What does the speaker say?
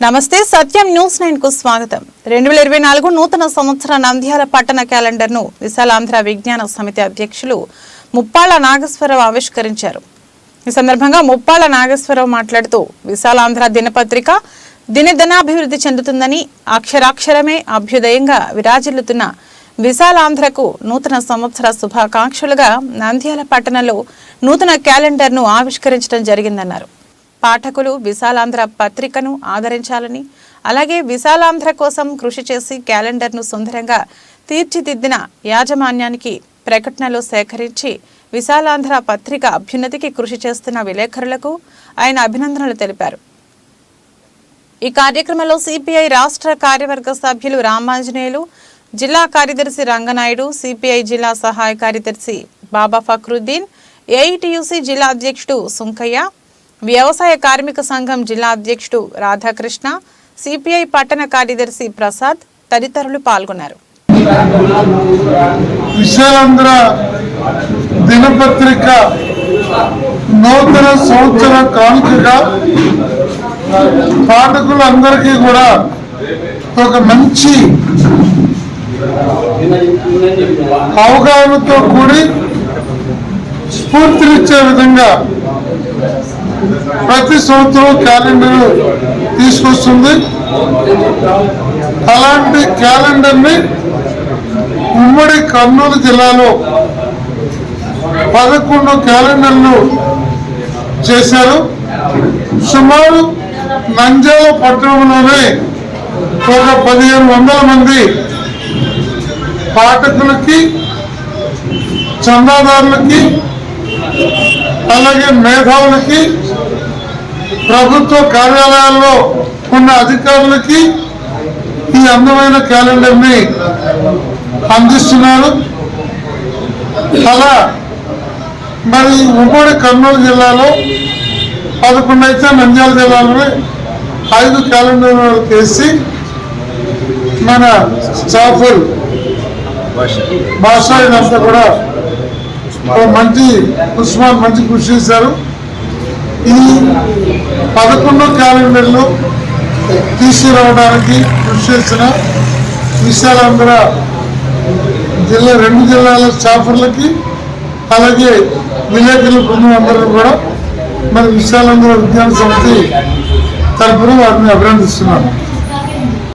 నమస్తే సత్యం న్యూస్ నైన్కు స్వాగతం. రెండు వేల ఇరవై నాలుగు నూతన సంవత్సర నంద్యాల పట్టణ క్యాలెండర్ను విశాలాంధ్ర విజ్ఞాన సమితి అధ్యక్షులు ముప్పాల నాగేశ్వరరావు ఆవిష్కరించారు. ఈ సందర్భంగా ముప్పాళ్ళ నాగేశ్వరరావు మాట్లాడుతూ విశాలాంధ్ర దినపత్రిక దినదినాభివృద్ధి చెందుతుందని అక్షరాక్షరమే అభ్యుదయంగా విరాజిల్లుతున్న విశాలాంధ్రకు నూతన సంవత్సర శుభాకాంక్షలుగా నంద్యాల పట్టణంలో నూతన క్యాలెండర్ను ఆవిష్కరించడం జరిగిందన్నారు. పాఠకులు విశాలాంధ్ర పత్రికను ఆదరించాలని అలాగే విశాలాంధ్ర కోసం కృషి చేసి క్యాలెండర్ను సుందరంగా తీర్చిదిద్దిన యాజమాన్యానికి ప్రకటనలు సేకరించి విశాలాంధ్ర పత్రిక అభ్యున్నతికి కృషి చేస్తున్న విలేకరులకు ఆయన అభినందనలు తెలిపారు. ఈ కార్యక్రమంలో సిపిఐ రాష్ట్ర కార్యవర్గ సభ్యులు రామాంజనేయులు జిల్లా కార్యదర్శి రంగనాయుడు సిపిఐ జిల్లా సహాయ కార్యదర్శి బాబా ఫక్రుద్దీన్ ఏఐటియుసి జిల్లా అధ్యక్షుడు సుంకయ్య వ్యవసాయ కార్మిక సంఘం జిల్లా అధ్యక్షుడు రాధాకృష్ణ సిపిఐ పట్టణ కార్యదర్శి ప్రసాద్ తదితరులు పాల్గొన్నారు. విశాలాంధ్ర దినపత్రిక నూతన సంవత్సర కానుకగా పాఠకులందరికీ కూడా ఒక మంచి అవగాహనతో కూడి స్ఫూర్తినిచ్చే విధంగా ప్రతి సంవత్సరం క్యాలెండర్ తీసుకొస్తుంది. అలాంటి క్యాలెండర్ని ఉమ్మడి కర్నూలు జిల్లాలో పదకొండు క్యాలెండర్లు చేశారు. సుమారు నంజాల పట్టణంలోనే ఒక పదిహేను వందల మంది పాఠకులకి చందాదారులకి అలాగే మేధావులకి ప్రభుత్వ కార్యాలయాల్లో ఉన్న అధికారులకి ఈ అందమైన క్యాలెండర్ని అందిస్తున్నారు. అలా మరి ఉమ్మడి కర్నూలు జిల్లాలో పదకొండు అయితే నంద్యాల జిల్లాలో ఐదు క్యాలెండర్ వేసి మన స్టాఫర్ భాష ఇదంతా కూడా మంచి ఉస్మాన్ మంచి కృషి చేశారు. ఈ పదకొండో క్యాలెండర్లో తీసుకురావడానికి కృషి చేసిన విశాలాంధ్ర జిల్లా రెండు జిల్లాల స్టాఫర్లకి అలాగే విలేకరుల బృందం అందరూ కూడా మరి విశాలాంధ్ర విజ్ఞాన సమితి తరఫున వారిని అభినందిస్తున్నాను.